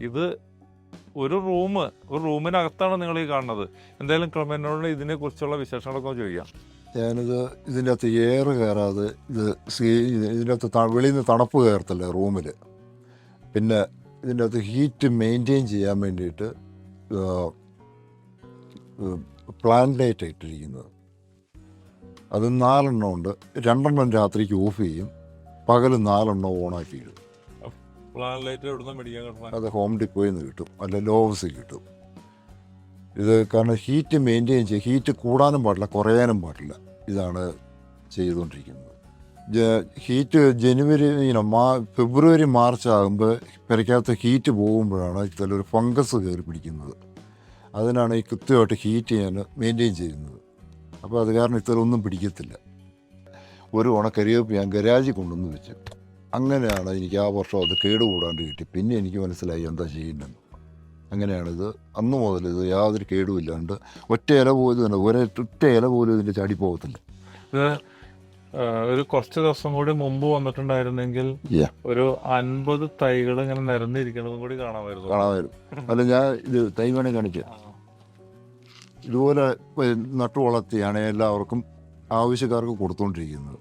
ഇത് ഒരു റൂം ഒരു റൂമിനകത്താണ് നിങ്ങൾ ഈ കാണുന്നത്. എന്തായാലും ക്രമേനോട് ഇതിനെ കുറിച്ചുള്ള വിശേഷങ്ങളൊക്കെ ചോദിക്കാം. ഞാനിത് ഇതിന്റെ അകത്ത് എയർ കയറാതെ ഇത് സീ- ഇതിന്റെ അകത്ത് വെളിയിൽ നിന്ന് തണുപ്പ് കയറത്തില്ല റൂമിൽ പിന്നെ ഇതിന്റെ അകത്ത് ഹീറ്റ് മെയിന്റെയിൻ ചെയ്യാൻ വേണ്ടിയിട്ട് പ്ലാൻ ലൈറ്റ് ഇട്ടിരിക്കുന്നത്. അത് നാലെണ്ണം ഉണ്ട്. രണ്ടെണ്ണം രാത്രിക്ക് ഓഫ് ചെയ്യും. പകൽ നാലെണ്ണം ഓണാക്കി ഇടും. പ്ലാൻ അത് ഹോം ഡിപ്പോയിൽ നിന്ന് കിട്ടും. അല്ല ലോവ്സ് കിട്ടും. ഇത് കാരണം ഹീറ്റ് മെയിന്റെയിൻ ചെയ്യും ഹീറ്റ് കൂടാനും പാടില്ല കുറയാനും പാടില്ല. ഇതാണ് ചെയ്തുകൊണ്ടിരിക്കുന്നത്. ഹീറ്റ് ജനുവരി ഇങ്ങനെ മാ ഫെബ്രുവരി മാർച്ച് ആകുമ്പോൾ പെരയ്ക്കകത്ത് ഹീറ്റ് പോകുമ്പോഴാണ് ഇതിലൊരു ഫംഗസ് കയറി പിടിക്കുന്നത്. അതിനാണ് ഈ കൃത്യമായിട്ട് ഹീറ്റ് ഞാൻ മെയിന്റെയിൻ ചെയ്യുന്നത്. അപ്പോൾ അത് കാരണം ഇത്തരം ഒന്നും പിടിക്കത്തില്ല. ഒരു ഉണക്കരിവേപ്പ് ഞാൻ ഗരാജിൽ കൊണ്ടുവന്ന് വെച്ചു. അങ്ങനെയാണ് എനിക്ക് ആ വർഷം അത് കേടുകൂടാണ്ട് കിട്ടി. പിന്നെ എനിക്ക് മനസ്സിലായി എന്താ ചെയ്യേണ്ടത്. അങ്ങനെയാണിത്. അന്ന് മുതൽ ഇത് യാതൊരു കേടുമില്ലാണ്ട് ഒറ്റ ഇല പോലും തന്നെ ഒരൊറ്റ ഇല പോലും ഇതിന്റെ ചാടി പോകത്തില്ല. ഇത് ഒരു കുറച്ച് ദിവസം കൂടി മുമ്പ് വന്നിട്ടുണ്ടായിരുന്നെങ്കിൽ. ഒരു അൻപത് തൈകൾ ഇങ്ങനെ നിരന്നിരിക്കണതും കൂടി കാണാമായിരുന്നു. കാണാമായിരുന്നു. അല്ല ഞാൻ ഇത് തൈ വേണേ കാണിക്കാം. ഇതുപോലെ നട്ടു വളർത്തിയാണ് എല്ലാവർക്കും ആവശ്യക്കാർക്ക് കൊടുത്തുകൊണ്ടിരിക്കുന്നത്